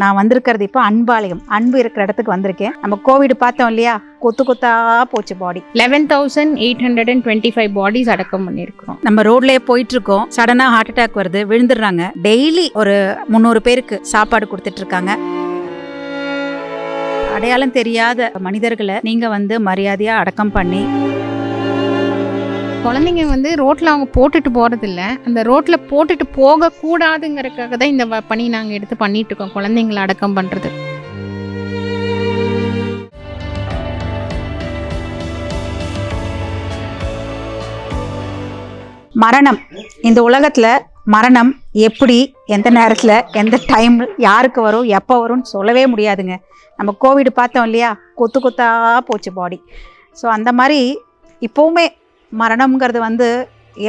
நான் வந்திருக்கிறது இப்போ அன்பாலயம். அன்பு இருக்கிற இடத்துக்கு வந்திருக்கேன். நம்ம கோவிட் பார்த்தோம் இல்லையா? கொத்து கொத்தா போச்சு body eleven thousand eight hundred and twenty five bodies அடக்கம் பண்ணியிருக்கிறோம். நம்ம ரோட்லயே போயிட்டு இருக்கோம் சடனா ஹார்ட் அட்டாக் வருது விழுந்துடுறாங்க. டெய்லி ஒரு முந்நூறு பேருக்கு சாப்பாடு கொடுத்துட்டு இருக்காங்க அடையாளம் தெரியாத மனிதர்களை நீங்க வந்து மரியாதையா அடக்கம் பண்ணி குழந்தைங்க வந்து ரோட்டில் அவங்க போட்டுட்டு போகிறதில்ல அந்த ரோட்டில் போட்டுட்டு போகக்கூடாதுங்கிறதுக்காக தான் இந்த வ- பணி நாங்கள் எடுத்து பண்ணிகிட்ருக்கோம் இருக்கோம். குழந்தைங்களை அடக்கம் பண்ணுறது மரணம். இந்த உலகத்தில் மரணம் எப்படி எந்த நேரத்தில் எந்த டைம் யாருக்கு வரும் எப்போ வரும்னு சொல்லவே முடியாதுங்க. நம்ம கோவிட் பார்த்தோம் இல்லையா? கொத்து கொத்தாக போச்சு பாடி ஸோ அந்த மாதிரி இப்போவுமே மரணம்ங்கிறது வந்து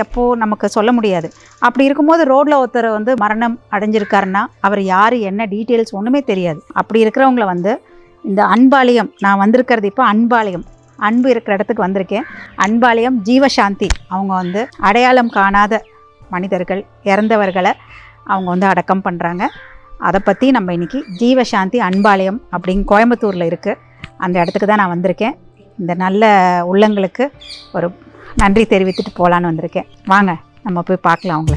எப்போ நமக்கு சொல்ல முடியாது. அப்படி இருக்கும்போது ரோட்டில் ஒருத்தர் வந்து மரணம் அடைஞ்சிருக்காருன்னா அவர் யார் என்ன டீட்டெயில்ஸ் ஒன்றுமே தெரியாது. அப்படி இருக்கிறவங்கள வந்து இந்த அன்பாலயம் நான் வந்திருக்கிறது இப்போ அன்பாலயம். அன்பு இருக்கிற இடத்துக்கு வந்திருக்கேன். அன்பாலயம் ஜீவசாந்தி. அவங்க வந்து அடையாளம் காணாத மனிதர்கள் இறந்தவர்களை அவங்க வந்து அடக்கம் பண்ணுறாங்க அதை பற்றி நம்ம இன்னைக்கு ஜீவசாந்தி அன்பாலயம் அப்படின்னு கோயம்புத்தூரில் இருக்குது அந்த இடத்துக்கு தான் நான் வந்திருக்கேன். இந்த நல்ல உள்ளங்களுக்கு ஒரு நன்றி தெரிவித்துட்டு போகலான்னு வந்திருக்கேன். வாங்க நம்ம போய் பார்க்கலாம் அவங்கள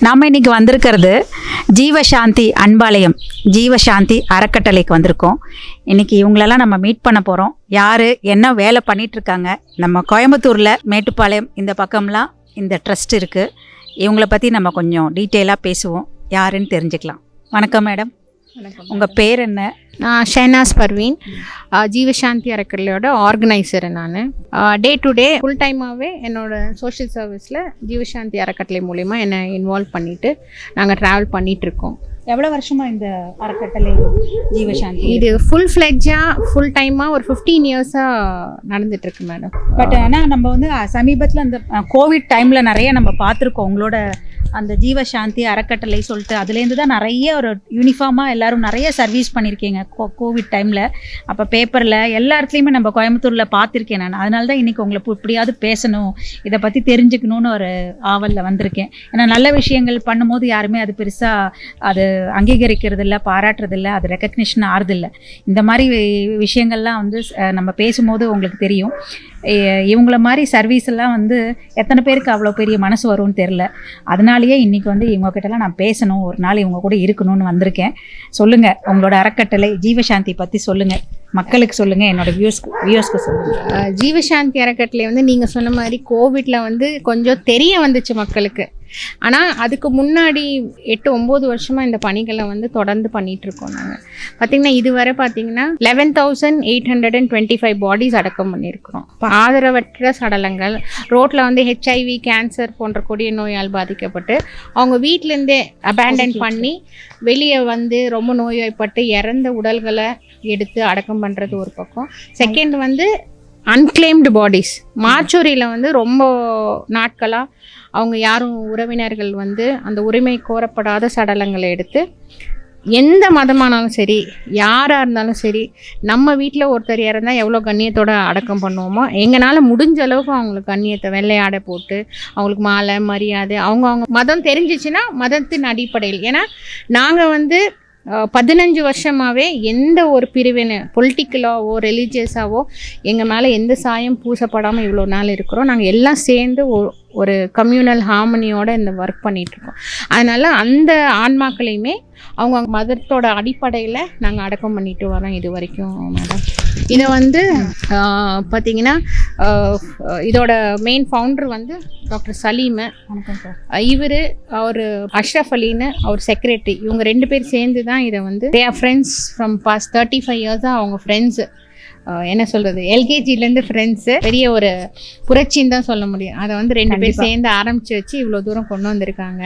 நாம் இன்னைக்கு வந்திருக்கிறது ஜீவசாந்தி அன்பாலயம் ஜீவசாந்தி அறக்கட்டளைக்கு வந்திருக்கோம். இன்னைக்கு இவங்களெல்லாம் நம்ம மீட் பண்ண போகிறோம் யார் என்ன வேலை பண்ணிட்டு இருக்காங்க நம்ம கோயம்புத்தூரில் மேட்டுப்பாளையம் இந்த பக்கம்லாம் இந்த ட்ரஸ்ட் இருக்குது இவங்கள பற்றி நம்ம கொஞ்சம் டீட்டெயிலாக பேசுவோம். யாருன்னு தெரிஞ்சுக்கலாம். வணக்கம் மேடம் உங்கள் பேர் என்ன? நான் ஷெனாஸ் பர்வீன். ஜீவசாந்தி அறக்கட்டளையோட ஆர்கனைசர் நான். டே டு டே ஃபுல் டைமாகவே என்னோட சோஷியல் சர்வீஸில் ஜீவசாந்தி அறக்கட்டளை மூலிமா என்னை இன்வால்வ் பண்ணிவிட்டு நாங்கள் ட்ராவல் பண்ணிகிட்ருக்கோம் எவ்வளோ வருஷமாக இந்த அறக்கட்டளை ஜீவசாந்தி? இது ஃபுல் ஃப்ளெட்ஜாக ஃபுல் டைமாக ஒரு ஃபிஃப்டீன் இயர்ஸாக நடந்துட்டுருக்கு மேடம் பட் ஆனால் நம்ம வந்து சமீபத்தில் அந்த கோவிட் டைமில் நிறைய நம்ம பார்த்துருக்கோம். உங்களோட அந்த ஜீவசாந்தி அறக்கட்டளை சொல்லிட்டு அதுலேருந்து தான் நிறைய ஒரு யூனிஃபார்மாக எல்லோரும் நிறைய சர்வீஸ் பண்ணியிருக்கீங்க. கோ கோவிட் டைமில் அப்போ பேப்பரில் எல்லா இடத்துலையுமே நம்ம கோயம்புத்தூரில் பார்த்துருக்கேன் நான். அதனால தான் இன்றைக்கி உங்களை இப்படியாவது பேசணும். இதை பற்றி தெரிஞ்சுக்கணும்னு ஒரு ஆவலில் வந்திருக்கேன். ஏன்னா நல்ல விஷயங்கள் பண்ணும்போது யாருமே அது பெருசாக அது அங்கீகரிக்கிறது இல்லை பாராட்டுறது இல்லை அது ரெக்கக்னிஷன் ஆறுதில்லை. இந்த மாதிரி விஷயங்கள்லாம் வந்து நம்ம பேசும்போது உங்களுக்கு தெரியும். இவங்கள மாதிரி சர்வீஸ் எல்லாம் வந்து எத்தனை பேருக்கு அவ்வளோ பெரிய மனசு வரும்னு தெரில அதனாலேயே இன்றைக்கி வந்து இவங்க கிட்டலாம் நான் பேசணும். ஒரு நாள் இவங்க கூட இருக்கணும்னு வந்திருக்கேன். சொல்லுங்கள் உங்களோட அறக்கட்டளை ஜீவசாந்தி பற்றி சொல்லுங்கள் மக்களுக்கு சொல்லுங்கள் என்னோட வியூஸ்க்கு வியூஸ்க்கு சொல்லுங்கள் ஜீவசாந்தி அறக்கட்டளை வந்து நீங்கள் சொன்ன மாதிரி கோவிட்ல வந்து கொஞ்சம் தெரிய வந்துச்சு மக்களுக்கு. ஆனால் அதுக்கு முன்னாடி எட்டு ஒம்பது வருஷமாக இந்த பணிகளை வந்து தொடர்ந்து பண்ணிட்டு இருக்கோம் நாங்கள் பார்த்தீங்கன்னா இதுவரை பார்த்தீங்கன்னா eleven thousand eight hundred and twenty five bodies அடக்கம் பண்ணியிருக்கிறோம். ஆதரவற்ற சடலங்கள் ரோட்டில் வந்து ஹெச்ஐவி கேன்சர் போன்ற கொடிய நோயால் பாதிக்கப்பட்டு அவங்க வீட்டிலேருந்தே அபேண்டன் பண்ணி வெளியே வந்து ரொம்ப நோய்வாய்ப்பட்டு இறந்த உடல்களை எடுத்து அடக்கம் பண்ணுறது ஒரு பக்கம். செகண்ட் வந்து அன்கிளைம்டு பாடிஸ் மாச்சூரியில் வந்து ரொம்ப நாட்களாக அவங்க யாரும் உறவினர்கள் வந்து அந்த உரிமை கோரப்படாத சடலங்களை எடுத்து எந்த மதமானாலும் சரி யாராக இருந்தாலும் சரி நம்ம வீட்டில் ஒருத்தர் இறந்தால் எவ்வளோ கண்ணியத்தோட அடக்கம் பண்ணுவோமோ எங்களால் முடிஞ்ச அளவுக்கு அவங்களுக்கு கண்ணியத்தை வெள்ளையாடை போட்டு அவங்களுக்கு மாலை மரியாதை அவங்க அவங்க மதம் தெரிஞ்சிச்சுன்னா மதத்தின் அடிப்படையில். ஏன்னா நாங்கள் வந்து பதினஞ்சு வருஷமாகவே எந்த ஒரு பிரிவினை பொலிட்டிக்கலாவோ ரிலீஜியஸாவோ எங்கள் மேலே எந்த சாயம் பூசப்படாமல் இவ்வளோ நாள் இருக்கிறோம். நாங்கள் எல்லாம் சேர்ந்து ஒ- ஒரு கம்யூனல் ஹார்மனியோட இந்த ஒர்க் பண்ணிகிட்ருக்கோம் அதனால் அந்த ஆன்மாக்களையுமே அவங்க மதத்தோட அடிப்படையில் நாங்கள் அடக்கம் பண்ணிட்டு வரோம் இது வரைக்கும் மேடம் இதை வந்து பார்த்தீங்கன்னா இதோட மெயின் ஃபவுண்டர் வந்து டாக்டர் சலீமு. இவர் அவர் அஷ்ரஃப் அலின்னு அவர் செக்ரட்டரி இவங்க ரெண்டு பேர் சேர்ந்து தான் இதை வந்து they are friends from past thirty five இயர்ஸாக அவங்க ஃப்ரெண்ட்ஸு என்ன சொல்கிறது எல்கேஜிலேருந்து ஃப்ரெண்ட்ஸு பெரிய ஒரு புரட்சின்னு தான் சொல்ல முடியும். அதை வந்து ரெண்டு பேர். சேர்ந்து ஆரம்பித்து வச்சு இவ்வளோ தூரம் கொண்டு வந்திருக்காங்க.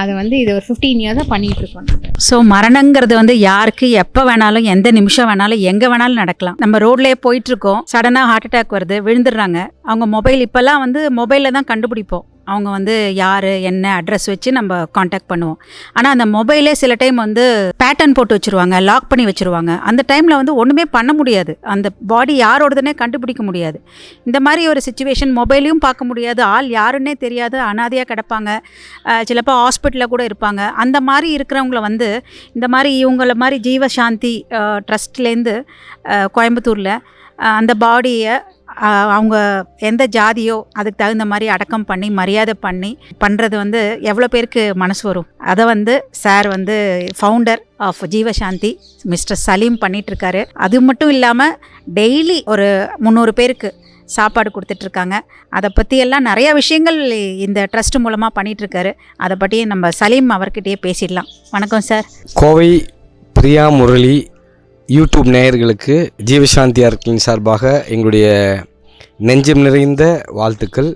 அதை வந்து இது ஒரு ஃபிஃப்டீன் இயர்ஸாக பண்ணிகிட்டு இருக்கோம். ஸோ மரணங்கிறது வந்து யாருக்கு எப்போ வேணாலும் எந்த நிமிஷம் வேணாலும் எங்கே வேணாலும் நடக்கலாம். நம்ம ரோட்லேயே போயிட்டு இருக்கோம். சடனாக ஹார்ட் அட்டாக் வருது விழுந்துடுறாங்க. அவங்க மொபைல் இப்போல்லாம் வந்து மொபைலில் தான் கண்டுபிடிப்போம். அவங்க வந்து யார் என்ன அட்ரஸ் வச்சு நம்ம காண்டாக்ட் பண்ணுவோம். ஆனால் அந்த மொபைலே சில டைம் வந்து பேட்டர்ன் போட்டு வச்சுருவாங்க லாக் பண்ணி வச்சுருவாங்க. அந்த டைமில் வந்து ஒன்றுமே பண்ண முடியாது. அந்த பாடி யாரோடதுனே கண்டுபிடிக்க முடியாது. இந்த மாதிரி ஒரு சுச்சுவேஷன் மொபைலையும் பார்க்க முடியாது. ஆள் யாருன்னே தெரியாது. அனாதையாக கிடப்பாங்க. சிலப்போ ஹாஸ்பிட்டலில் கூட இருப்பாங்க. அந்த மாதிரி இருக்கிறவங்கள வந்து இந்த மாதிரி இவங்கள மாதிரி ஜீவசாந்தி ட்ரஸ்ட்லேருந்து கோயம்புத்தூரில் அந்த பாடியை அவங்க எந்த ஜாதியோ அதுக்கு தகுந்த மாதிரி அடக்கம் பண்ணி மரியாதை பண்ணி பண்ணுறது வந்து எவ்வளோ பேருக்கு மனசு வரும்? அதை வந்து சார் வந்து founder of Jeevasanthi mister Salim பண்ணிகிட்ருக்காரு அது மட்டும் இல்லாமல் டெய்லி ஒரு முந்நூறு பேருக்கு சாப்பாடு கொடுத்துட்ருக்காங்க அதை பற்றியெல்லாம் நிறையா விஷயங்கள் இந்த ட்ரஸ்ட் மூலமாக பண்ணிகிட்ருக்காரு அதை பற்றி நம்ம சலீம் அவர்கிட்டயே பேசிடலாம். வணக்கம் சார் கோவை பிரியா முரளி யூடியூப் நேயர்களுக்கு ஜீவசாந்தி அறக்கலின் சார்பாக எங்களுடைய நெஞ்சம் நிறைந்த வாழ்த்துக்கள்.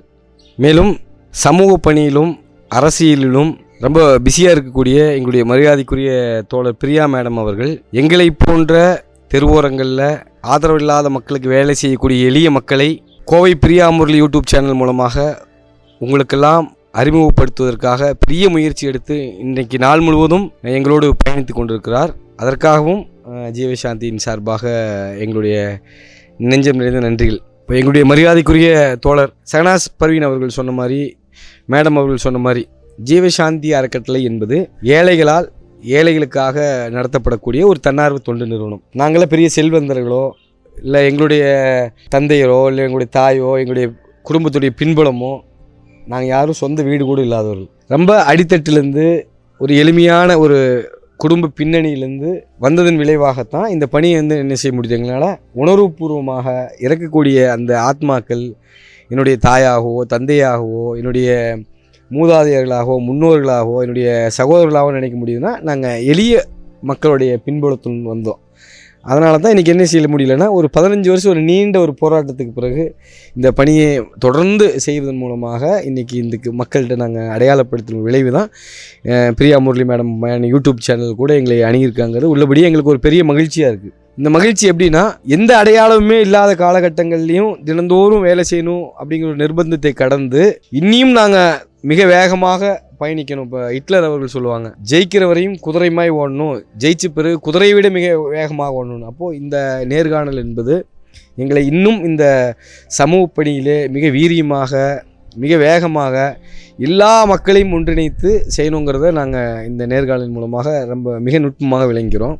மேலும் சமூக பணியிலும் அரசியலிலும் ரொம்ப பிஸியாக இருக்கக்கூடிய எங்களுடைய மரியாதைக்குரிய தோழர் பிரியா மேடம் அவர்கள் எங்களை போன்ற தெருவோரங்களில் ஆதரவில்லாத மக்களுக்கு வேலை செய்யக்கூடிய எளிய மக்களை கோவை பிரியா முரளி யூடியூப் சேனல் மூலமாக உங்களுக்கெல்லாம் அறிமுகப்படுத்துவதற்காக பெரிய முயற்சி எடுத்து இன்றைக்கு நாள் முழுவதும் எங்களோடு பயணித்து கொண்டிருக்கிறார். அதற்காகவும் ஜீவசாந்தியின் சார்பாக எங்களுடைய நெஞ்சம் நிறைந்த நன்றிகள். இப்போ எங்களுடைய மரியாதைக்குரிய தோழர் சகனாஸ் பர்வீன் அவர்கள் சொன்ன மாதிரி மேடம் அவர்கள் சொன்ன மாதிரி ஜீவசாந்தி அறக்கட்டளை என்பது ஏழைகளால் ஏழைகளுக்காக நடத்தப்படக்கூடிய ஒரு தன்னார்வ தொண்டு நிறுவனம். நாங்களே பெரிய செல்வந்தர்களோ இல்லை எங்களுடைய தந்தையரோ இல்லை எங்களுடைய தாயோ எங்களுடைய குடும்பத்துடைய பின்புலமோ நாங்கள் யாரும் சொந்த வீடு கூட இல்லாதவர்கள். ரொம்ப அடித்தட்டிலேருந்து ஒரு எளிமையான ஒரு குடும்ப பின்னணியிலேருந்து வந்ததன் விளைவாகத்தான் இந்த பணியை வந்து என்ன செய்ய முடியுது எங்களால்? உணர்வுபூர்வமாக இறக்கக்கூடிய அந்த ஆத்மாக்கள் என்னுடைய தாயாகவோ தந்தையாகவோ என்னுடைய மூதாதையர்களாகவோ முன்னோர்களாகவோ என்னுடைய சகோதரர்களாகவோ நினைக்க முடியுதுன்னா நாங்கள் எளிய மக்களுடைய பின்புலத்துடன் வந்தோம். அதனால தான் இன்றைக்கி என்ன செய்ய முடியலன்னா ஒரு பதினஞ்சு வருஷம் ஒரு நீண்ட ஒரு போராட்டத்துக்கு பிறகு இந்த பணியை தொடர்ந்து செய்வதன் மூலமாக இன்றைக்கி இந்த மக்கள்கிட்ட நாங்கள் அடையாளப்படுத்தும் விளைவு தான் Priya Murali madam YouTube channel கூட எங்களை அணுகியிருக்காங்கிறது உள்ளபடியே எங்களுக்கு ஒரு பெரிய மகிழ்ச்சியாக இருக்குது இந்த மகிழ்ச்சி எப்படின்னா எந்த அடையாளமுமே இல்லாத காலகட்டங்கள்லையும் தினந்தோறும் வேலை செய்யணும் அப்படிங்கிற ஒரு நிர்பந்தத்தை கடந்து இன்னியும் நாங்கள் மிக வேகமாக பயணிக்கணும். இப்போ ஹிட்லர் அவர்கள் சொல்லுவாங்க ஜெயிக்கிற வரையும் குதிரைமாய் ஓடணும். ஜெயிச்சு பிறகு குதிரையை விட மிக வேகமாக ஓடணும் அப்போது இந்த நேர்காணல் என்பது எங்களை இன்னும் இந்த சமூக பணியிலே மிக வீரியமாக மிக வேகமாக எல்லா மக்களையும் ஒன்றிணைத்து செய்யணுங்கிறத நாங்கள் இந்த நேர்காணல் மூலமாக ரொம்ப மிக நுட்பமாக விளங்கிறோம்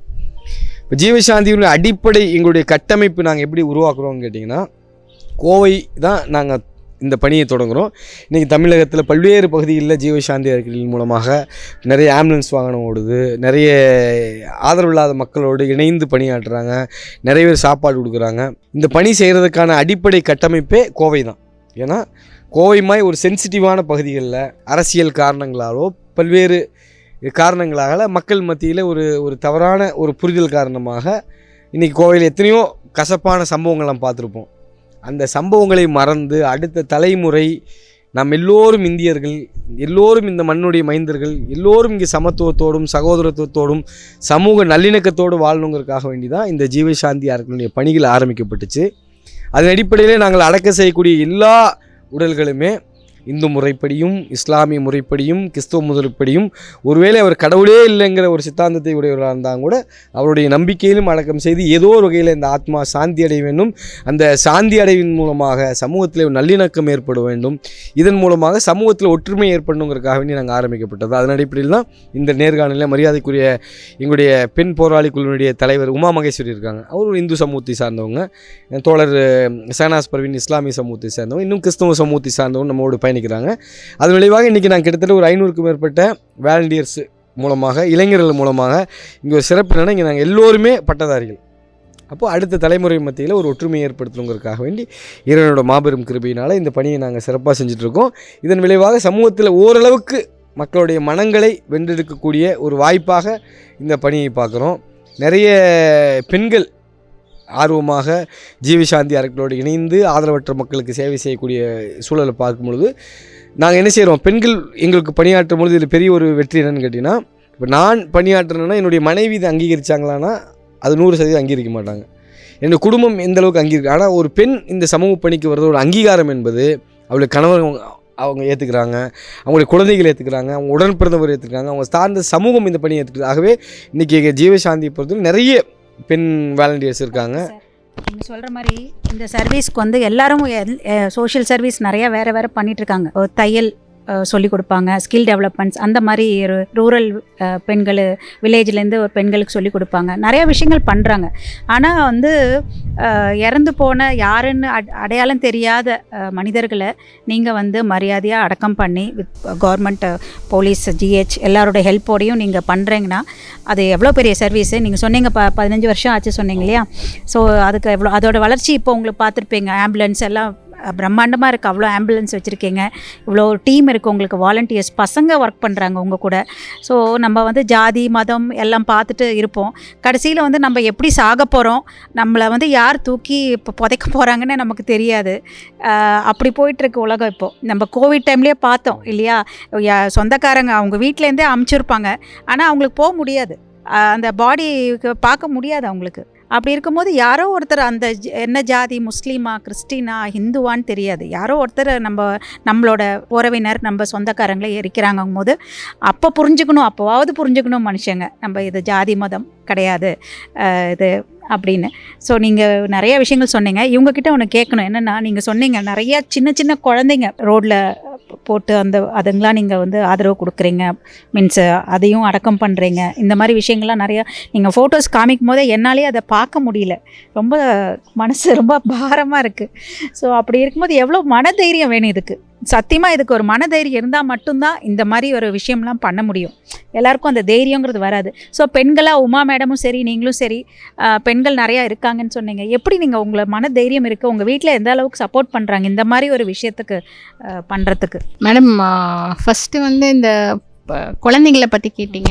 இப்போ ஜீவசாந்தியுடைய அடிப்படை எங்களுடைய கட்டமைப்பு நாங்கள் எப்படி உருவாக்குறோம்னு கேட்டிங்கன்னா கோவை தான் நாங்கள் இந்த பணியை தொடங்குகிறோம் இன்றைக்கி தமிழகத்தில் பல்வேறு பகுதிகளில் ஜீவசாந்தி அறிக்கைகள் மூலமாக நிறைய ஆம்புலன்ஸ் வாகனம் ஓடுது. நிறைய ஆதரவில்லாத மக்களோடு இணைந்து பணியாற்றுறாங்க. நிறைய பேர் சாப்பாடு கொடுக்குறாங்க. இந்த பணி செய்கிறதுக்கான அடிப்படை கட்டமைப்பே கோவை தான். ஏன்னா கோவை மாதிரி ஒரு சென்சிட்டிவான பகுதிகளில் அரசியல் காரணங்களாலோ பல்வேறு காரணங்களாக மக்கள் மத்தியில் ஒரு ஒரு தவறான ஒரு புரிதல் காரணமாக இன்றைக்கி கோவையில் எத்தனையோ கசப்பான சம்பவங்கள் நாம் பார்த்துருப்போம். அந்த சம்பவங்களை மறந்து அடுத்த தலைமுறை நாம் எல்லோரும் இந்தியர்கள் எல்லோரும் இந்த மண்ணுடைய மைந்தர்கள் எல்லோரும் இங்கே சமத்துவத்தோடும் சகோதரத்துவத்தோடும் சமூக நல்லிணக்கத்தோடு வாழணுங்கிறதுக்காக வேண்டி தான் இந்த ஜீவசாந்தி அறக்கனுடைய பணிகள் ஆரம்பிக்கப்பட்டுச்சு. அதன் அடிப்படையிலே நாங்கள் அடக்க செய்யக்கூடிய எல்லா உடல்களுமே இந்து முறைப்படியும் இஸ்லாமிய முறைப்படியும் கிறிஸ்துவ முறைப்படியும் ஒருவேளை அவர் கடவுளே இல்லைங்கிற ஒரு சித்தாந்தத்தை உடையவராக இருந்தால் கூட அவருடைய நம்பிக்கையிலும் அடக்கம் செய்து ஏதோ ஒரு வகையில் இந்த ஆத்மா சாந்தி அடைய வேண்டும். அந்த சாந்தி அடைவின் மூலமாக சமூகத்தில் ஒரு நல்லிணக்கம் ஏற்பட வேண்டும். இதன் மூலமாக சமூகத்தில் ஒற்றுமை ஏற்படணுங்கிறதுக்காக வேண்டி நாங்கள் ஆரம்பிக்கப்பட்டது. அதன் அடிப்படையில் தான் இந்த நேர்காணலில் மரியாதைக்குரிய எங்களுடைய பெண் போராளி குழுவினுடைய தலைவர் உமா மகேஸ்வரி இருக்காங்க. அவர் ஒரு இந்து சமூகத்தை சார்ந்தவங்க. தோழர் சனாஸ் பர்வீன் இஸ்லாமிய சமூகத்தை சார்ந்தவங்க. இன்னும் கிறிஸ்தவ சமூகத்தை சார்ந்தவங்க நம்மோடு பண்ணிக்கிறாங்க அதன் விளைவாக இன்றைக்கி நாங்கள் கிட்டத்தட்ட ஒரு ஐநூறுக்கும் மேற்பட்ட வாலண்டியர்ஸ் மூலமாக இளைஞர்கள் மூலமாக இங்கே ஒரு சிறப்பு என்னன்னா இங்கே நாங்கள் எல்லோருமே பட்டதாரிகள். அப்போது அடுத்த தலைமுறை மத்தியில் ஒரு ஒற்றுமையை ஏற்படுத்தணுங்கிறதுக்காக வேண்டி இறைவனோட மாபெரும் கிருபையினால் இந்த பணியை நாங்கள் சிறப்பாக செஞ்சிட்ருக்கோம் இதன் விளைவாக சமூகத்தில் ஓரளவுக்கு மக்களுடைய மனங்களை வென்றெடுக்கக்கூடிய ஒரு வாய்ப்பாக இந்த பணியை பார்க்குறோம். நிறைய பெண்கள் ஆர்வமாக ஜீவசாந்தி அறக்களோடு இணைந்து ஆதரவற்ற மக்களுக்கு சேவை செய்யக்கூடிய சூழலை பார்க்கும் பொழுது நாங்கள் என்ன செய்கிறோம் பெண்கள் எங்களுக்கு பணியாற்றும் பொழுது இதில் பெரிய ஒரு வெற்றி என்னென்னு கேட்டிங்கன்னா இப்போ நான் பணியாற்றுறேன்னா என்னுடைய மனைவி இதை அங்கீகரிச்சாங்களான்னா அது நூறு சதவீதம் அங்கீகரிக்க மாட்டாங்க. என்னுடைய குடும்பம் எந்த அளவுக்கு அங்கீகரிக்கும் ஆனால் ஒரு பெண் இந்த சமூக பணிக்கு வர்றதோட அங்கீகாரம் என்பது அவளுடைய கணவர் அவங்க ஏற்றுக்கிறாங்க அவங்களுடைய குழந்தைகள் ஏற்றுக்கிறாங்க அவங்க உடன் பிறந்தவர் ஏற்றுக்கிறாங்க அவங்க சார்ந்த சமூகம் இந்த பணியை ஏற்றுக்கிறது ஆகவே இன்றைக்கி ஜீவசாந்தியை பொறுத்தவரை நிறைய பெண் வாலண்டியர்ஸ் இருக்காங்க. நீங்கள் சொல்கிற மாதிரி இந்த சர்வீஸ்க்கு வந்து எல்லாரும் சோஷியல் சர்வீஸ் நிறையா வேறு வேறு பண்ணிகிட்ருக்காங்க தையல் சொல்லிக் கொடுப்பாங்க. ஸ்கில் டெவலப்மெண்ட்ஸ் அந்த மாதிரி ரூரல் பெண்கள் வில்லேஜ்லேருந்து ஒரு பெண்களுக்கு சொல்லிக் கொடுப்பாங்க. நிறையா விஷயங்கள் பண்ணுறாங்க ஆனால் வந்து இறந்து போன யாருன்னு அட்- அடையாளம் தெரியாத மனிதர்களை நீங்கள் வந்து மரியாதையாக அடக்கம் பண்ணி வித் கவர்மெண்ட் போலீஸ் ஜிஹெச் எல்லாரோட ஹெல்ப்போடையும் நீங்கள் பண்ணுறீங்கன்னா அது எவ்வளோ பெரிய சர்வீஸு நீங்கள் சொன்னீங்க ப பதினஞ்சு வருஷம் ஆச்சு சொன்னீங்க இல்லையா? ஸோ அதுக்கு எவ்வளோ அதோட வளர்ச்சி இப்போ உங்களுக்கு பார்த்துருப்பீங்க. ஆம்புலன்ஸ் எல்லாம் பிரம்மாண்டமாக இருக்குது அவ்வளோ ஆம்புலன்ஸ் வச்சுருக்கீங்க. இவ்வளோ டீம் இருக்குது உங்களுக்கு வாலண்டியர்ஸ் பசங்க ஒர்க் பண்ணுறாங்க உங்கள் கூட. ஸோ நம்ம வந்து ஜாதி மதம் எல்லாம் பார்த்துட்டு இருப்போம். கடைசியில் வந்து நம்ம எப்படி சாக போகிறோம் நம்மளை வந்து யார் தூக்கி இப்போ புதைக்க போகிறாங்கன்னு நமக்கு தெரியாது. அப்படி போயிட்டுருக்கு உலகம் இப்போது நம்ம கோவிட் டைம்லேயே பார்த்தோம் இல்லையா? சொந்தக்காரங்க அவங்க வீட்டிலேருந்தே அமுச்சிருப்பாங்க. ஆனால் அவங்களுக்கு போக முடியாது. அந்த பாடி பார்க்க முடியாது அவங்களுக்கு. அப்படி இருக்கும்போது யாரோ ஒருத்தர் அந்த என்ன ஜாதி முஸ்லீமா கிறிஸ்டினா ஹிந்துவான்னு தெரியாது. யாரோ ஒருத்தர் நம்ம நம்மளோட உறவினர் நம்ம சொந்தக்காரங்களே எரிக்கிறாங்கும் போது அப்போ புரிஞ்சுக்கணும் அப்போவாவது புரிஞ்சுக்கணும் மனுஷங்க. நம்ம இது ஜாதி மதம் கிடையாது. இது அப்படின்னு. ஸோ நீங்கள் நிறைய விஷயங்கள் சொன்னீங்க. இவங்கக்கிட்ட ஒன்று கேட்கணும். என்னென்னா நீங்கள் சொன்னீங்க நிறையா சின்ன சின்ன குழந்தைங்க ரோட்டில் போட்டு அந்த அதுங்களாம் நீங்கள் வந்து ஆதரவு கொடுக்குறீங்க. மீன்ஸ் அதையும் அடக்கம் பண்ணுறீங்க இந்த மாதிரி விஷயங்கள்லாம் நிறையா நீங்கள் ஃபோட்டோஸ் காமிக்கும் போதே என்னாலே அதை பார்க்க முடியல. ரொம்ப மனசு ரொம்ப பாரமாக இருக்குது ஸோ அப்படி இருக்கும்போது எவ்வளோ மனதைரியம் வேணும் இதுக்கு? சத்தியமாக இதுக்கு ஒரு மனதைரியம் இருந்தால் மட்டும்தான் இந்த மாதிரி ஒரு விஷயம்லாம் பண்ண முடியும். எல்லாருக்கும் அந்த தைரியங்கிறது வராது. ஸோ பெண்களாக உமா மேடமும் சரி நீங்களும் சரி பெண்கள் நிறையா இருக்காங்கன்னு சொன்னீங்க. எப்படி நீங்கள் உங்களை மன தைரியம் இருக்குது உங்கள் வீட்டில் எந்த அளவுக்கு சப்போர்ட் பண்ணுறாங்க இந்த மாதிரி ஒரு விஷயத்துக்கு பண்ணுறதுக்கு மேடம் ஃபஸ்ட்டு வந்து இந்த இப்போ குழந்தைங்கள பற்றி கேட்டிங்க.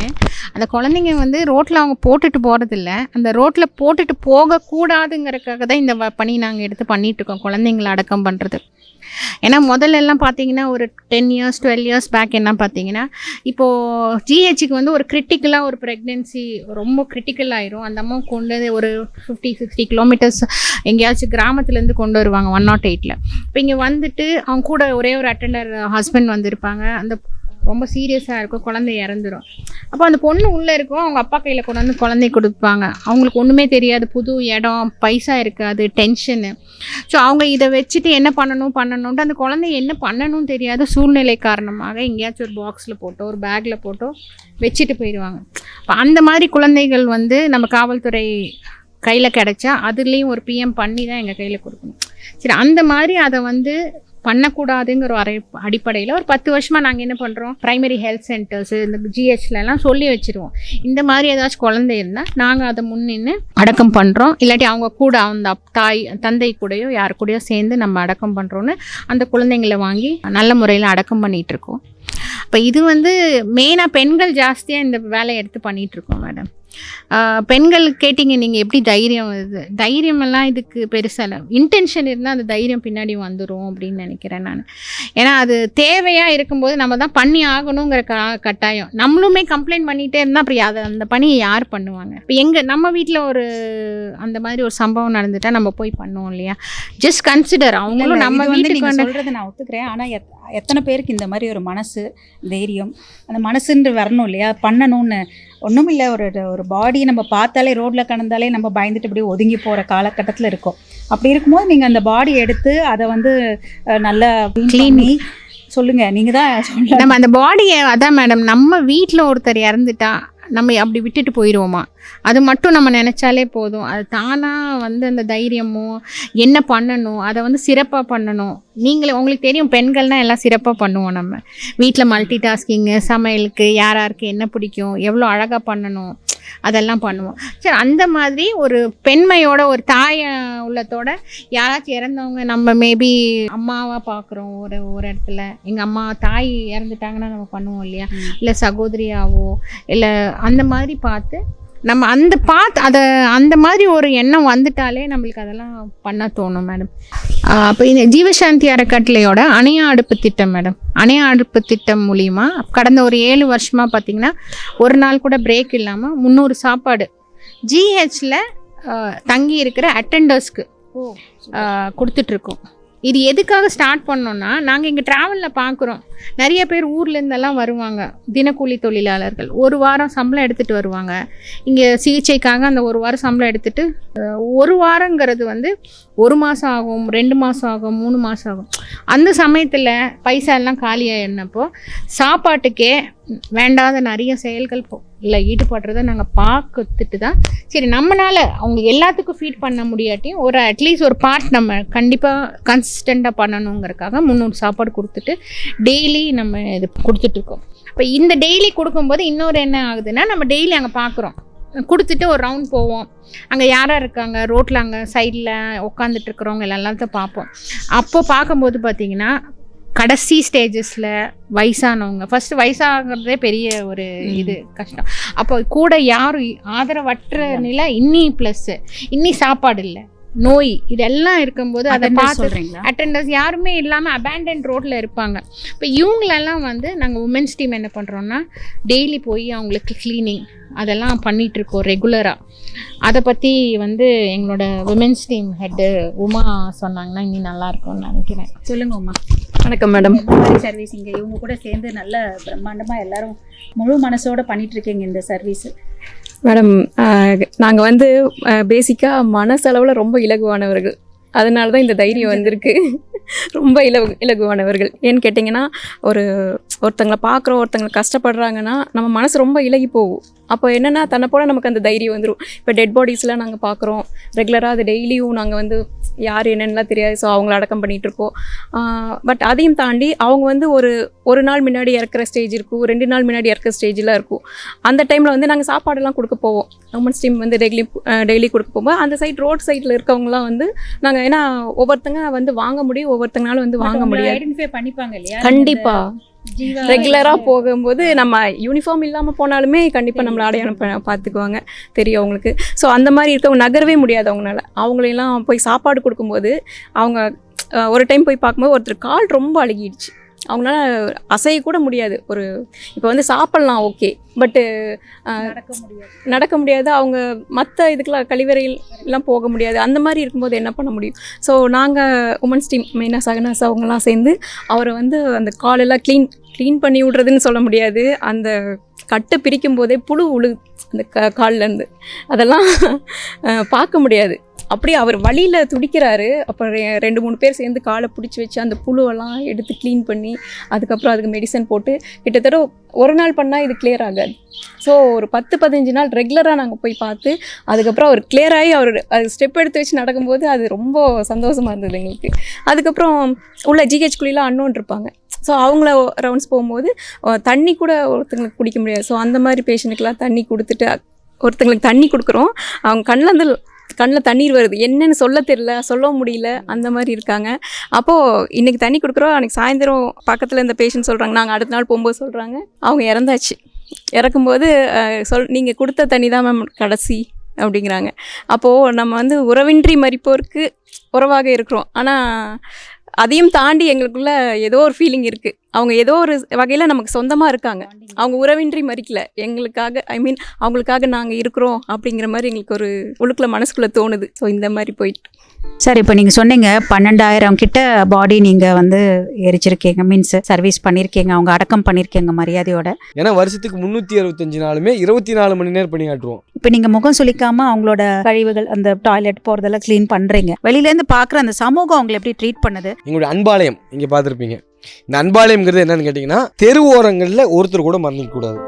அந்த குழந்தைங்க வந்து ரோட்டில் அவங்க போட்டுட்டு போகிறதில்ல அந்த ரோட்டில் போட்டுட்டு போகக்கூடாதுங்கிறதுக்காக தான் இந்த வ- பணி நாங்கள் எடுத்து பண்ணிகிட்ருக்கோம் குழந்தைங்கள அடக்கம் பண்ணுறது ஏன்னா முதல்ல எல்லாம் பார்த்தீங்கன்னா ஒரு ten years twelve years back என்ன பார்த்தீங்கன்னா இப்போது ஜிஹெச்சுக்கு வந்து ஒரு கிரிட்டிக்கலாக ஒரு ப்ரெக்னென்சி ரொம்ப கிரிட்டிக்கல் ஆயிரும். அந்த அம்மா கொண்டு வந்து ஒரு ஃபிஃப்டி சிக்ஸ்டி கிலோமீட்டர்ஸ் எங்கேயாச்சும் கிராமத்துலேருந்து கொண்டு வருவாங்க ஒன் நாட் எயிட்டில் இப்போ இங்கே வந்துட்டு அவங்க கூட ஒரே ஒரு அட்டெண்டர் ஹஸ்பண்ட் வந்திருப்பாங்க. அந்த ரொம்ப சீரியஸாக இருக்கும் குழந்தை இறந்துரும். அப்போ அந்த பொண்ணு உள்ளே இருக்கும் அவங்க அப்பா கையில் கொண்டு வந்து குழந்தை கொடுப்பாங்க. அவங்களுக்கு ஒன்றுமே தெரியாது புது இடம் பைசா இருக்காது டென்ஷனு ஸோ அவங்க இதை வச்சுட்டு என்ன பண்ணணும் பண்ணணுன்ட்டு அந்த குழந்தை என்ன பண்ணணும்னு தெரியாத சூழ்நிலை காரணமாக எங்கேயாச்சும் ஒரு பாக்ஸில் போட்டோ ஒரு பேக்கில் போட்டோ வச்சுட்டு போயிடுவாங்க. இப்போ அந்த மாதிரி குழந்தைகள் வந்து நம்ம காவல்துறை கையில் கிடைச்சா அதுலேயும் ஒரு பிஎம் பண்ணி தான் எங்கள் கையில் கொடுக்கணும். சரி அந்த மாதிரி அதை வந்து பண்ணக்கூடாதுங்கிற அரை அடிப்படையில் ஒரு பத்து வருஷமாக நாங்கள் என்ன பண்ணுறோம் ப்ரைமரி ஹெல்த் சென்டர்ஸ் இந்த ஜிஹெச்லலாம் சொல்லி வச்சுருவோம். இந்த மாதிரி ஏதாச்சும் குழந்தை இருந்தால் நாங்கள் அதை முன்னின்னு அடக்கம் பண்ணுறோம் இல்லாட்டி அவங்க கூட அந்த தாய் தந்தை கூடயோ யார் கூடயோ சேர்ந்து நம்ம அடக்கம் பண்ணுறோன்னு அந்த குழந்தைங்களை வாங்கி நல்ல முறையில் அடக்கம் பண்ணிகிட்ருக்கோம் இப்போ இது வந்து மெயினாக பெண்கள் ஜாஸ்தியாக இந்த வேலையை எடுத்து பண்ணிகிட்ருக்கோம் இருக்கோம் மேடம் பெண்கள் கேட்டிங்க நீங்கள் எப்படி தைரியம் வருது? தைரியம் எல்லாம் இதுக்கு பெருசாக இன்டென்ஷன் இருந்தால் அந்த தைரியம் பின்னாடி வந்துடும் அப்படின்னு நினைக்கிறேன் நான். ஏன்னா அது தேவையாக இருக்கும்போது நம்ம தான் பண்ணி ஆகணுங்கிற க கட்டாயம். நம்மளுமே கம்ப்ளைண்ட் பண்ணிகிட்டே இருந்தால் அப்படி அதை அந்த பணியை யார் பண்ணுவாங்க? இப்போ எங்கள் நம்ம வீட்டில் ஒரு அந்த மாதிரி ஒரு சம்பவம் நடந்துட்டா நம்ம போய் பண்ணுவோம் இல்லையா? ஜஸ்ட் கன்சிடர் அவங்களும் நம்ம வீட்டுக்கு சொல்றதை நான் ஒத்துக்கிறேன். ஆனா எத்- எத்தனை பேருக்கு இந்த மாதிரி ஒரு மனசு தைரியம் அந்த மனசுன்று வரணும் இல்லையா? பண்ணணும்னு ஒன்றும் இல்லை ஒரு ஒரு பாடியை நம்ம பார்த்தாலே ரோட்ல கடந்தாலே நம்ம பயந்துட்டு இப்படி ஒதுங்கி போற காலகட்டத்தில் இருக்கோம் அப்படி இருக்கும்போது நீங்க அந்த பாடி எடுத்து அதை வந்து நல்லா. க்ளீன் பண்ணி சொல்லுங்க நீங்க தான் நம்ம அந்த பாடியை அதான் மேடம் நம்ம வீட்டில் ஒருத்தர் இறந்துட்டா நம்ம அப்படி விட்டுட்டு போயிடுவோமா? அது மட்டும் நம்ம நினச்சாலே போதும். அது தானாக வந்து அந்த தைரியமும் என்ன பண்ணணும் அதை வந்து சிறப்பாக பண்ணணும். நீங்களே உங்களுக்கு தெரியும் பெண்கள்னால் எல்லாம் சிறப்பாக பண்ணுவோம் நம்ம. வீட்டில் மல்டி டாஸ்கிங்கு சமையலுக்கு யார் யாருக்கு என்ன பிடிக்கும் எவ்வளோ அழகாக பண்ணணும். அதெல்லாம் பண்ணுவோம். சரி அந்த மாதிரி ஒரு பெண்மையோட ஒரு தாய உள்ளத்தோட யாராச்சும் இறந்தவங்க நம்ம மேபி அம்மாவாக பார்க்குறோம் ஒரு ஒரு இடத்துல. எங்கள் அம்மா தாய் இறந்துட்டாங்கன்னா நம்ம பண்ணுவோம் இல்லையா? இல்லை சகோதரியாவோ இல்லை அந்த மாதிரி பார்த்து நம்ம அந்த பார்த்து அதை அந்த மாதிரி ஒரு எண்ணம் வந்துட்டாலே நம்மளுக்கு அதெல்லாம் பண்ண தோணும் மேடம் அப்போ இந்த ஜீவசாந்தி அறக்கட்டளையோட அணையா அடுப்பு திட்டம் மேடம் அணையா அடுப்பு திட்டம் மூலிமா கடந்த ஒரு ஏழு வருஷமாக பார்த்தீங்கன்னா ஒரு நாள் கூட பிரேக் இல்லாமல் முந்நூறு சாப்பாடு ஜிஹெச்சில் தங்கி இருக்கிற அட்டெண்டர்ஸ்க்கு கொடுத்துட்ருக்கோம் இது எதுக்காக ஸ்டார்ட் பண்ணோன்னா நாங்கள் இங்கே ட்ராவலில் பார்க்குறோம் நிறைய பேர் ஊர்லேருந்தெல்லாம் வருவாங்க தினக்கூலி தொழிலாளர்கள். ஒரு வாரம் சம்பளம் எடுத்துகிட்டு வருவாங்க. இங்கே சிகிச்சைக்காக அந்த ஒரு வாரம் சம்பளம் எடுத்துகிட்டு ஒரு வாரங்கிறது வந்து ஒரு மாதம் ஆகும் ரெண்டு மாதம் ஆகும் மூணு மாதம் ஆகும். அந்த சமயத்தில் பைசா எல்லாம் காலியாயிருந்தப்போ சாப்பாட்டுக்கே வேண்டாத நிறைய செயல்கள் இல்லை ஈடுபடுறத நாங்கள் பார்த்துட்டு தான் சரி நம்மளால் அவங்க எல்லாத்துக்கும் ஃபீட் பண்ண முடியாட்டியும் ஒரு அட்லீஸ்ட் ஒரு பார்ட் நம்ம கண்டிப்பாக கன்சிஸ்டண்ட்டாக பண்ணணுங்கிறக்காக முந்நூறு சாப்பாடு கொடுத்துட்டு டெய்லி நம்ம இது கொடுத்துட்ருக்கோம் இப்போ இந்த டெய்லி கொடுக்கும்போது இன்னொரு என்ன ஆகுதுன்னா நம்ம டெய்லி அங்கே பார்க்குறோம். கொடுத்துட்டு ஒரு ரவுண்ட் போவோம். அங்கே யாராக இருக்காங்க? ரோட்டில் அங்கே சைடில் உட்காந்துட்டு இருக்கிறவங்க எல்லாத்தையும் பார்ப்போம். அப்போ பார்க்கும்போது பார்த்தீங்கன்னா கடைசி ஸ்டேஜஸில் வயசானவங்க. ஃபர்ஸ்ட் வயசாகிறதே பெரிய ஒரு இது கஷ்டம். அப்போ கூட யாரும் ஆதரவற்ற நிலை இன்னி ப்ளஸ்ஸு இன்னி சாப்பாடு இல்லை. நோய் இதெல்லாம் இருக்கும்போது அதை அதை பார்த்து அட்டெண்டர்ஸ் யாருமே இல்லாமல் அபேண்டன்ட் ரோட்டில் இருப்பாங்க. இப்போ இவங்களெல்லாம் வந்து நாங்கள் உமன்ஸ் டீம் என்ன பண்ணுறோன்னா டெய்லி போய் அவங்களுக்கு க்ளீனிங் அதெல்லாம் பண்ணிட்டு இருக்கோம் ரெகுலராக அதை பற்றி வந்து எங்களோட உமன்ஸ் டீம் ஹெட்டு உமா சொன்னாங்கன்னா இன்னும் நல்லா இருக்கும்னு நினைக்கிறேன். சொல்லுங்க உமா. வணக்கம் மேடம் சர்வீஸ் இங்க? இவங்க கூட சேர்ந்து நல்ல பிரம்மாண்டமா எல்லாரும் முழு மனசோட பண்ணிட்டு இருக்கீங்க இந்த சர்வீஸ் மேடம் நாங்கள் வந்து பேசிக்காக மனசளவில் ரொம்ப இலகுவானவர்கள். அதனால தான் இந்த தைரியம் வந்திருக்கு. ரொம்ப இலகு இலகுவானவர்கள். ஏன்னு கேட்டிங்கன்னா ஒரு ஒருத்தங்களை பார்க்குறோம் ஒருத்தங்களை கஷ்டப்படுறாங்கன்னா நம்ம மனசு ரொம்ப இலகி போகும். அப்போ என்னென்னா தன்னை போல நமக்கு அந்த தைரியம் வந்துடும் இப்போ டெட் பாடிஸ்லாம் நாங்கள் பார்க்குறோம் ரெகுலராக அது டெய்லியும் நாங்கள் வந்து யார் என்னென்னலாம் தெரியாது. ஸோ அவங்கள அடக்கம் பண்ணிகிட்டு இருக்கோம் பட் அதையும் தாண்டி அவங்க வந்து ஒரு ஒரு நாள் முன்னாடி இறக்குற ஸ்டேஜ் இருக்கும். ரெண்டு நாள் முன்னாடி இறக்குற ஸ்டேஜ்லாம் இருக்கும். அந்த டைமில் வந்து நாங்கள் சாப்பாடெல்லாம் கொடுக்க போவோம். உமன்ஸ் டீம் வந்து டெய்லி டெய்லி கொடுக்க போகும்போது அந்த சைட் ரோட் சைடில் இருக்கவங்கலாம் வந்து நாங்கள் ஏன்னா ஒவ்வொருத்தங்க வந்து வாங்க முடியும். ஒவ்வொருத்தங்கனால வந்து வாங்க முடியாது. ஐடென்டிஃபை ரெகுலராக போகும்போது நம்ம யூனிஃபார்ம் இல்லாமல் போனாலுமே கண்டிப்பாக நம்மளை அடையாளம் பார்த்துக்குவாங்க. தெரியும் அவங்களுக்கு. ஸோ அந்த மாதிரி இருக்கவங்க நகரவே முடியாது அவங்களால அவங்களையெல்லாம் போய் சாப்பாடு கொடுக்கும்போது அவங்க ஒரு டைம் போய் பார்க்கும்போது ஒருத்தர் கால் ரொம்ப அழுகிடுச்சு. அவங்களால அசைய கூட முடியாது. ஒரு இப்போ வந்து சாப்பிட்லாம் ஓகே பட்டு நடக்க முடியாது. நடக்க முடியாது. அவங்க மற்ற இதுக்கெல்லாம் கழிவறையில் எல்லாம் போக முடியாது. அந்த மாதிரி இருக்கும்போது என்ன பண்ண முடியும்? ஸோ நாங்கள் உமன்ஸ் டீம் மெயினாக சகனாஸ் அவங்கெல்லாம் சேர்ந்து அவரை வந்து அந்த காலெல்லாம் க்ளீன் க்ளீன் பண்ணி விட்றதுன்னு சொல்ல முடியாது. அந்த கட்டை பிரிக்கும் போதே புழு உழு அந்த க கால்லேருந்து அதெல்லாம் பார்க்க முடியாது. அப்படியே அவர் வழியில் துடிக்கிறாரு. அப்புறம் ரெ- ரெண்டு மூணு பேர் சேர்ந்து காலை பிடிச்சி வச்சு அந்த புழுவெல்லாம் எடுத்து க்ளீன் பண்ணி அதுக்கப்புறம் அதுக்கு மெடிசன் போட்டு கிட்டத்தட்ட ஒரு நாள் பண்ணால் இது கிளியர் ஆகாது. ஸோ ஒரு பத்து பதினஞ்சு நாள் ரெகுலராக நாங்கள் போய் பார்த்து அதுக்கப்புறம் அவர் கிளியர் ஆகி அவர் அது ஸ்டெப் எடுத்து வச்சு நடக்கும்போது அது ரொம்ப சந்தோஷமாக இருந்தது எங்களுக்கு. அதுக்கப்புறம் உள்ள ஜிஹெச்குள்ளெலாம் அன்னோன் இருப்பாங்க. ஸோ அவங்கள ரவுண்ட்ஸ் போகும்போது தண்ணி கூட ஒருத்தங்களுக்கு குடிக்க முடியாது. ஸோ அந்த மாதிரி பேஷண்ட்டுக்கெலாம் தண்ணி கொடுத்துட்டு ஒருத்தங்களுக்கு தண்ணி கொடுக்குறோம். அவங்க கண்ணில் அந்த கண்ணில் தண்ணீர் வருது. என்னன்னு சொல்ல தெரில சொல்ல முடியல. அந்த மாதிரி இருக்காங்க. அப்போது இன்றைக்கி தண்ணி கொடுக்குறோம். அன்றைக்கி சாயந்தரம் பக்கத்தில் இந்த பேஷண்ட் சொல்கிறாங்க நாங்கள் அடுத்த நாள் போகும்போது சொல்கிறாங்க அவங்க இறந்தாச்சு. இறக்கும்போது சொல் நீங்கள் கொடுத்த தண்ணி தான் மேம் கடைசி அப்படிங்கிறாங்க. அப்போது நம்ம வந்து உறவின்றி மறிப்போருக்கு உறவாக இருக்கிறோம். ஆனால் அதையும் தாண்டி எங்களுக்குள்ள ஏதோ ஒரு ஃபீலிங் இருக்குது அவங்க ஏதோ ஒரு வகையில் நமக்கு சொந்தமாக இருக்காங்க. அவங்க உறவின்றி மறிக்கல. எங்களுக்காக ஐ மீன் அவங்களுக்காக நாங்கள் இருக்கிறோம் அப்படிங்கிற மாதிரி எங்களுக்கு ஒரு உள்ளுக்குள்ள மனசுக்குள்ளே தோணுது. ஸோ இந்த மாதிரி போயிட்டு. சார் இப்போ நீங்கள் சொன்னீங்க பன்னெண்டாயிரம் கிட்ட பாடி நீங்கள் வந்து எரிச்சிருக்கீங்க மீன்ஸ் சர்வீஸ் பண்ணியிருக்கீங்க அவங்க அடக்கம் பண்ணியிருக்கீங்க மரியாதையோட. ஏன்னா வருஷத்துக்கு முந்நூற்றி அறுபத்தஞ்சு நாளுமே இருபத்தி நாலு மணி நேரம் பணியாற்றுவோம் இப்போ நீங்கள் முகம் சுளிக்காம அவங்களோட கழிவுகள் அந்த டாய்லெட் போகிறதெல்லாம் க்ளீன் பண்ணுறீங்க வெளியிலேருந்து பார்க்குற அந்த சமூகம் அவங்களை எப்படி ட்ரீட் பண்ணுது? எங்களுடைய அன்பாலயம் இங்கே பார்த்துருப்பீங்க. இந்த அன்பாலயம்ங்கிறது என்னன்னு கேட்டிங்கன்னா தெரு ஓரங்களில் ஒருத்தர் கூட மறந்துக்கூடாது